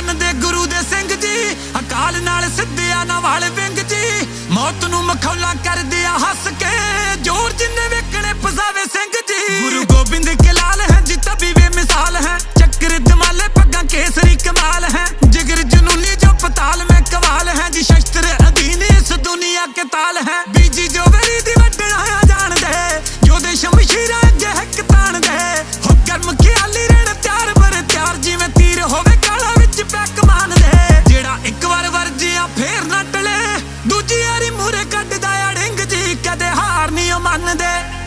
ਧੰਨ ਗੁਰੂ ਦੇ ਸਿੰਘ ਜੀ। ਅਕਾਲ ਨਾਲ ਸਿੱਧਿਆ ਨਾ ਵਾਲ ਵਿੰਗ ਜੀ। ਮੌਤ ਨੂੰ ਮਖੌਲਾ ਕਰਦੇ ਆ ਹੱਸ ਕੇ ਜੋਰ ਜਿੰਨੇ ਵੇਖਣੇ ਪਸਾਵੇ ਸਿੰਘ ਜੀ। ਗੁਰੂ ਗੋਬਿੰਦ ਕੇ ਲਾਲ ਹੈ ਜੀ, ਤਬੀ ਵੇ ਮਿਸਾਲ ਹੈ। ਚੱਕਰ ਦਮਾਲੇ ਪੱਗਾਂ ਕੇਸਰੀ ਕਮਾਲ ਹੈ। of that.